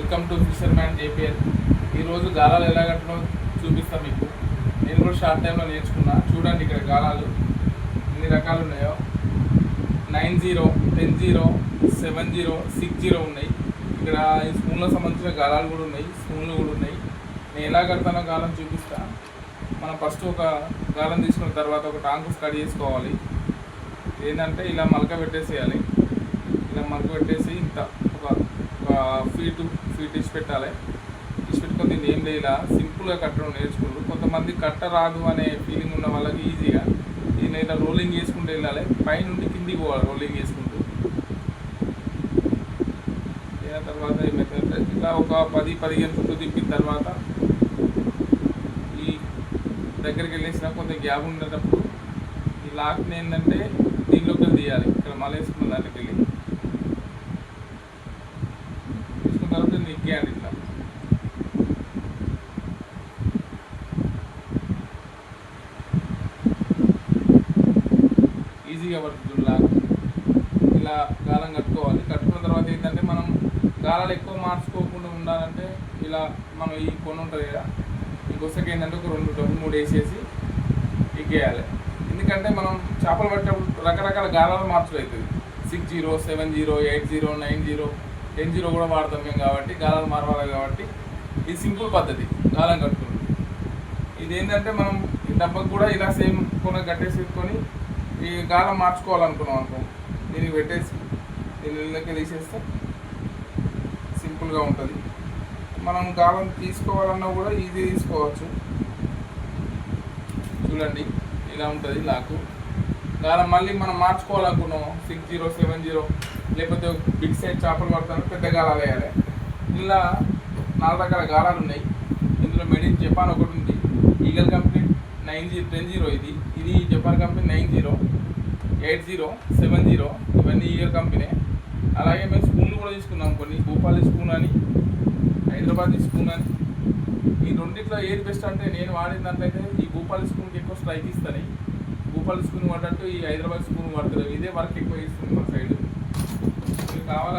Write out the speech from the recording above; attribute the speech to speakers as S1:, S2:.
S1: Welcome to fisherman JPL. ఈరోజు గాలాలు ఎలా కట్టడం చూపిస్తాను మీకు. నేను కూడా షార్ట్ టైంలో నేర్చుకున్నా. చూడండి ఇక్కడ గాలాలు ఎన్ని రకాలు ఉన్నాయో. Nine zero ten zero seven zero six zero ఉన్నాయి. ఇక్కడ ఈ స్పూన్లకు సంబంధించిన గాలాలు కూడా ఉన్నాయి. స్పూన్లు కూడా ఉన్నాయి. నేను ఎలా కడతానో గాలం చూపిస్తా. మనం ఫస్ట్ ఒక గాలం తీసుకున్న తర్వాత ఒక టాంకు కట్ చేసుకోవాలి. ఏంటంటే ఇలా మలక పెట్టేసేయాలి. ఇలా మలక పెట్టేసి ఇంత ఒక ఫీట్ ఫీట్ ఇచ్చి పెట్టాలి ఇచ్చి పెట్టుకొని దీన్ని ఏం చేయాల? సింపుల్గా కట్టడం నేర్చుకుంటారు. కొంతమంది కట్ట రాదు అనే ఫీలింగ్ ఉన్న వాళ్ళకి ఈజీగా దీన్ని ఇలా రోలింగ్ చేసుకుంటూ వెళ్ళాలి. పైనుండి కిందికి పోవాలి రోలింగ్ చేసుకుంటూ. అయిన తర్వాత ఏమైతే ఇలా ఒక పది పదిహేను ఫుట్లు తిప్పిన తర్వాత ఈ దగ్గరికి వెళ్ళేసిన కొంత గ్యాప్ ఉండేటప్పుడు ఈ లాక్ని ఏంటంటే దీనిలోకి వెళ్ళి తీయాలి. ఇక్కడ మళ్ళీ వేసుకున్న దాంట్లోకి వెళ్ళి తీసుకున్న తర్వాత ఈజీగా పడుతుంది? ఇలా గాలం కట్టుకోవాలి. కట్టుకున్న తర్వాత ఏంటంటే మనం గాలాలు ఎక్కువ మార్చుకోకుండా ఉండాలంటే ఇలా మనం ఈ కొన్ని ఉంటుంది కదా ఈ గుసకి ఏంటంటే ఒక రెండు డబ్బు మూడు వేసేసి ఎగ్గేయాలి. ఎందుకంటే మనం చేపలు పట్టేటప్పుడు రకరకాల గాలాలు మార్చులవుతుంది six zero seven zero eight zero nine zero ten zero కూడా వాడతాం మేము కాబట్టి గాలాలు మారవాలి కాబట్టి ఇది సింపుల్ పద్ధతి గాలం కట్టుకుంటుంది ఇది ఏంటంటే మనం ఈ డబ్బకు కూడా ఇలా సేమ్ కొన కట్టేసుకొని ఈ గాలం మార్చుకోవాలనుకున్నాం అనుకో దీనికి పెట్టేసి దీని నీళ్ళకి తీసేస్తే సింపుల్గా ఉంటుంది. మనం గాలం తీసుకోవాలన్నా కూడా ఈజీ తీసుకోవచ్చు. చూడండి ఇలా ఉంటుంది లాకు. గాలం మళ్ళీ మనం మార్చుకోవాలనుకున్నాం. సిక్స్ జీరో సెవెన్ జీరో లేకపోతే బిగ్ సైజ్ చేపలు పడతాను పెద్ద గాలాలు వేయాలి. ఇలా నాలుగు రకాల గాలాలు ఉన్నాయి. ఇందులో మేడ్ ఇన్ జపాన్ ఒకటి ఉంది. Eagle company nine zero ten zero ఇది. ఇది Japan company nine zero eight zero seven zero ఇవన్నీ ఈగల్ కంపెనీ అలాగే మేము స్పూన్లు కూడా తీసుకున్నాం కొన్ని. భూపాలి స్పూన్ అని హైదరాబాద్ స్పూన్ అని. ఈ రెండిట్లో ఏది బెస్ట్ అంటే నేను వాడిన దాంట్లో అయితే ఈ భూపాలి స్పూన్కి ఎక్కువ స్ట్రైక్ ఇస్తాను. భూపాల్ స్పూన్ వాడట్టు ఈ హైదరాబాద్ స్పూన్ వాడతారు ఇదే వర్క్ ఎక్కువ ఇస్తుంది మా సైడ్. మీరు కావాలా